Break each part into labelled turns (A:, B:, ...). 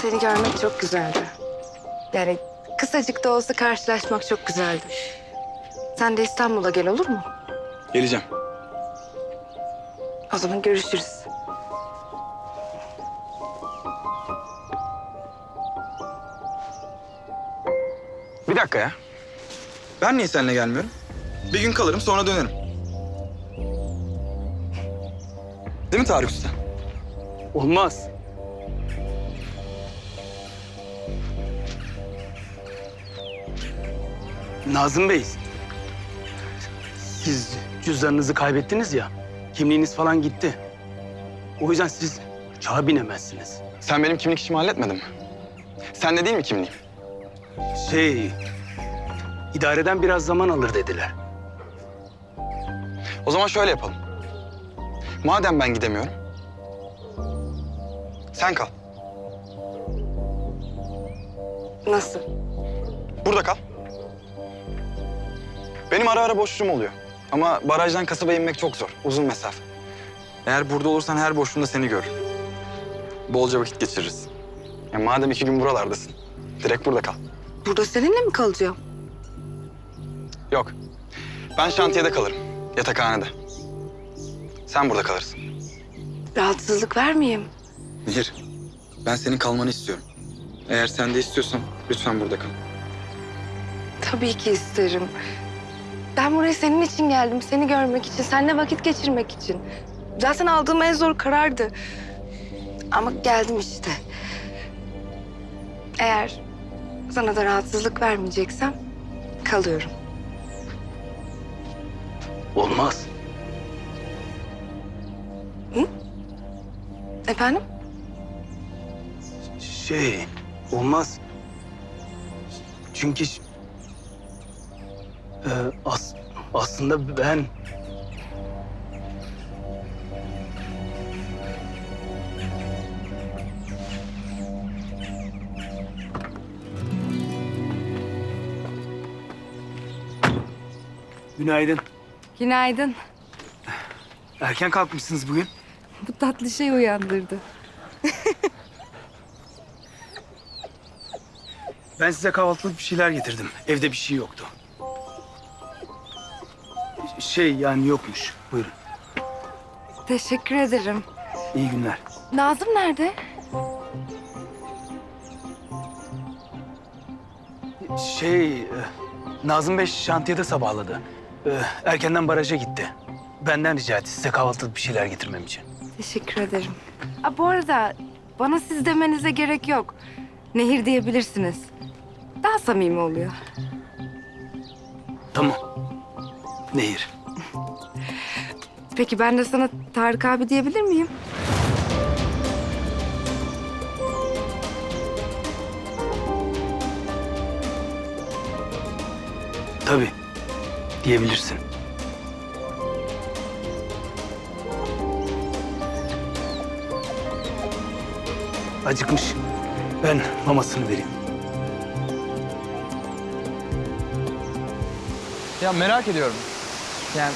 A: Seni görmek çok güzeldi. Yani kısacık da olsa karşılaşmak çok güzeldi. Sen de İstanbul'a gel olur mu?
B: Geleceğim.
A: O zaman görüşürüz.
B: Bir dakika ya. Ben niye seninle gelmiyorum? Bir gün kalırım sonra dönerim. Mi Tarık Usta?
C: Olmaz. Nazım Bey, siz cüzdanınızı kaybettiniz ya, kimliğiniz falan gitti. O yüzden siz uçağa binemezsiniz.
B: Sen benim kimlik işimi halletmedin mi? Sen de değil mi kimliğim?
C: Şey, idareden biraz zaman alır dediler.
B: O zaman şöyle yapalım. Madem ben gidemiyorum, sen kal.
A: Nasıl?
B: Burada kal. Benim ara ara boşluğum oluyor. Ama barajdan kasabaya inmek çok zor. Uzun mesafe. Eğer burada olursan her boşluğumda seni görürüm. Bolca vakit geçiririz. Ya madem iki gün buralardasın, direkt burada kal.
A: Burada seninle mi kalacağım?
B: Yok. Ben şantiyede kalırım. Yatakhanede. Sen burada kalırsın.
A: Rahatsızlık vermeyeyim.
B: Nehir, ben senin kalmanı istiyorum. Eğer sen de istiyorsan lütfen burada kal.
A: Tabii ki isterim. Ben buraya senin için geldim. Seni görmek için, seninle vakit geçirmek için. Zaten aldığım en zor karardı. Ama geldim işte. Eğer sana da rahatsızlık vermeyeceksem kalıyorum.
C: Olmaz.
A: Efendim?
C: Şey, olmaz. Çünkü... Ee, as- aslında ben... Günaydın.
A: Günaydın.
C: Erken kalkmışsınız bugün.
A: Bu tatlı şey uyandırdı.
C: Ben size kahvaltılık bir şeyler getirdim. Evde bir şey yoktu. Şey yani yokmuş. Buyurun.
A: Teşekkür ederim.
C: İyi günler.
A: Nazım nerede?
C: Şey, e, Nazım Bey şantiyede sabahladı. E, Erkenden baraja gitti. Benden rica etti size kahvaltılık bir şeyler getirmem için.
A: Teşekkür ederim. Aa, bu arada bana siz demenize gerek yok. Nehir diyebilirsiniz. Daha samimi oluyor.
C: Tamam. Nehir.
A: Peki ben de sana Tarık abi diyebilir miyim?
C: Tabii. Diyebilirsin. Acıkmış. Ben mamasını vereyim.
D: Ya merak ediyorum. Yani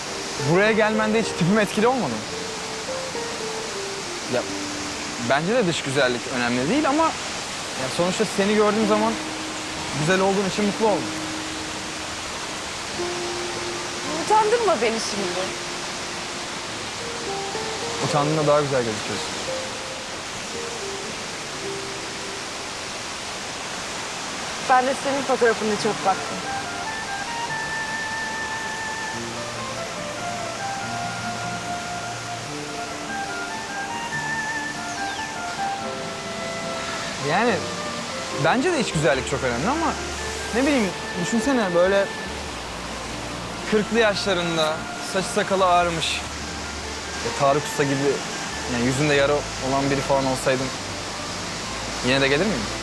D: buraya gelmende hiç tipim etkili olmadı mı? Ya bence de dış güzellik önemli değil ama ya sonuçta seni gördüğüm zaman güzel olduğun için mutlu oldum.
E: Utandırma beni şimdi.
D: Utandığında daha güzel gözüküyorsun.
E: Ben de senin fotoğrafına çok baktım.
D: Yani bence de iç güzellik çok önemli ama ne bileyim düşünsene böyle kırklı yaşlarında saçı sakalı ağarmış. Ya Tarık Usta gibi yani yüzünde yara olan biri falan olsaydın yine de gelir miydin?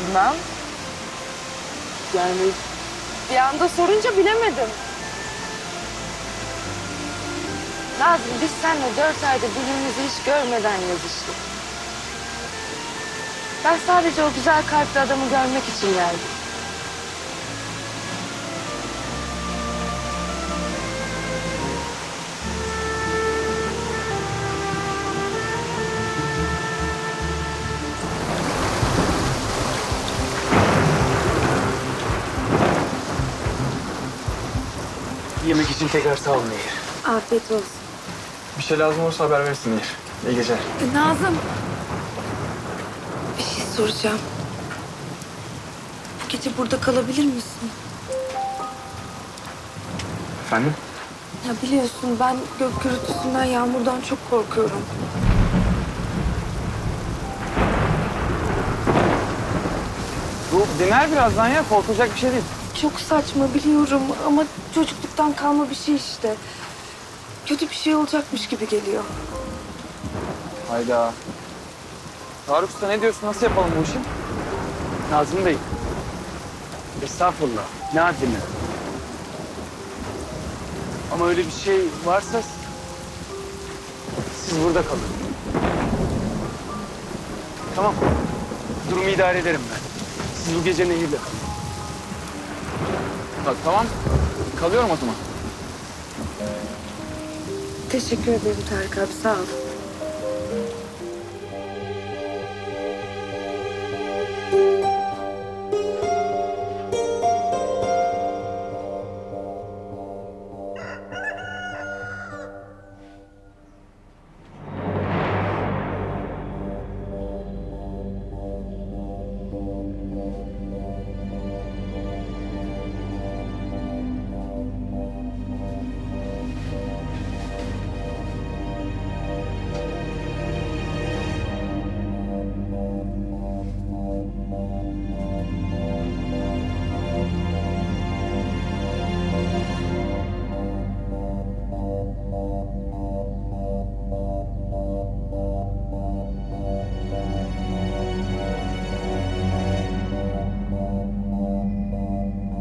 E: Bilmem. Yani bir anda sorunca bilemedim. Nazım biz seninle dört ayda birbirimizi hiç görmeden yazıştık. Ben sadece o güzel kalpli adamı görmek için geldim.
C: İçin tekrar sağ ol Nehir.
A: Afiyet olsun.
B: Bir şey lazım olursa haber verirsin Nehir. İyi geceler.
A: E, Nazım. Bir şey soracağım. Bu gece burada kalabilir misin?
B: Efendim?
A: Ya biliyorsun ben gök gürültüsünden, yağmurdan çok korkuyorum.
D: Bu diner birazdan ya. Korkulacak bir şey değil.
A: Çok saçma biliyorum ama çocukluktan kalma bir şey işte. Kötü bir şey olacakmış gibi geliyor.
D: Hayda. Tarık Usta ne diyorsun? Nasıl yapalım bu işi?
C: Nazım Bey. Estağfurullah. Ne. Ama öyle bir şey varsa siz burada kalın. Tamam. Durumu idare ederim ben. Siz bu gece Nehir'le kalın.
D: Bak tamam. Kalıyorum o zaman.
A: Teşekkür ederim Tarık abi sağ ol.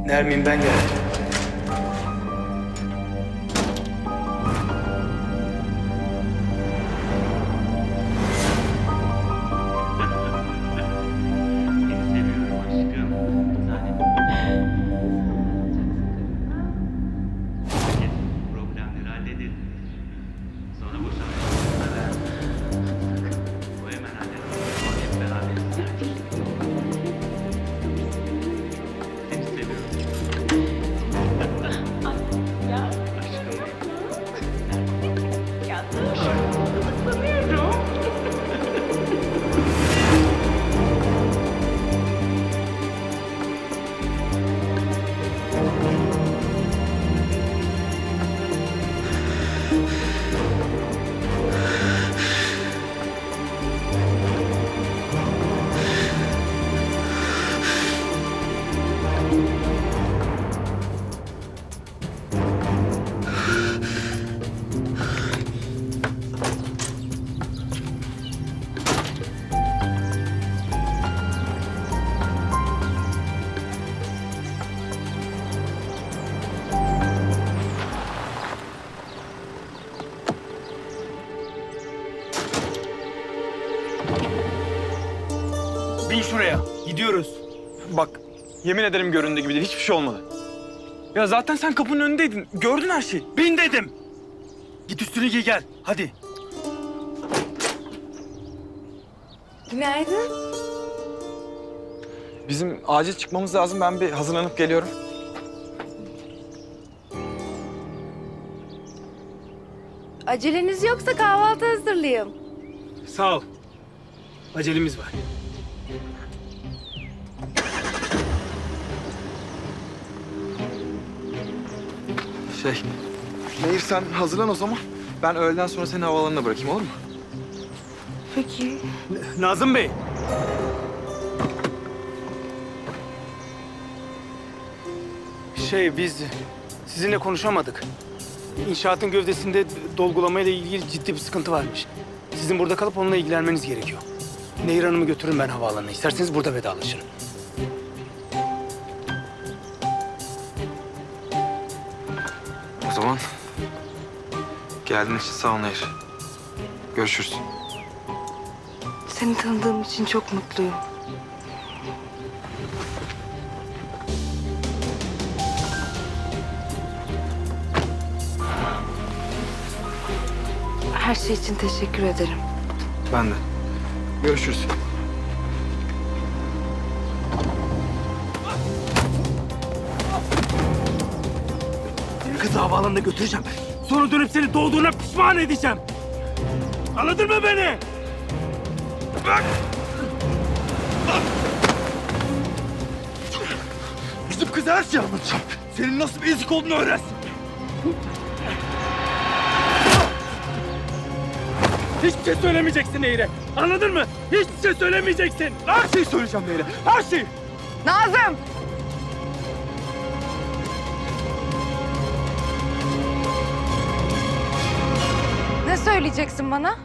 C: Nermin ben geldim. Bin şuraya. Gidiyoruz.
D: Bak yemin ederim göründüğü gibi değil. Hiçbir şey olmadı. Ya zaten sen kapının önündeydin. Gördün her şeyi.
C: Bin dedim. Git üstünü giy gel. Hadi.
A: Günaydın.
B: Bizim acil çıkmamız lazım. Ben bir hazırlanıp geliyorum.
A: Aceleniz yoksa kahvaltı hazırlayayım.
C: Sağ ol. Acelemiz var.
B: Şey, Nehir sen hazırlan o zaman. Ben öğleden sonra seni havaalanına bırakayım olur mu?
A: Peki.
C: Nazım Bey. Şey biz sizinle konuşamadık. İnşaatın gövdesinde dolgulamayla ilgili ciddi bir sıkıntı varmış. Sizin burada kalıp onunla ilgilenmeniz gerekiyor. Nehir Hanım'ı götürün ben havaalanına. İsterseniz burada vedalaşın.
B: O zaman geldiğin için sağ ol Nehir. Görüşürüz.
A: Seni tanıdığım için çok mutluyum. Her şey için teşekkür ederim.
B: Ben de. Görüşürüz.
C: Kızı havaalanına götüreceğim. Sonra dönüp seni doğduğuna pişman edeceğim. Anladın mı beni? Bak! Bizim kıza her şeyi anlatacağım. Senin nasıl bir ezik olduğunu öğrensin. Hiçbir şey söylemeyeceksin Nehir'e. Anladın mı? Hiçbir şey söylemeyeceksin. Her şeyi söyleyeceğim Nehir'e. Her şeyi.
A: Nazım! Söyleyeceksin bana?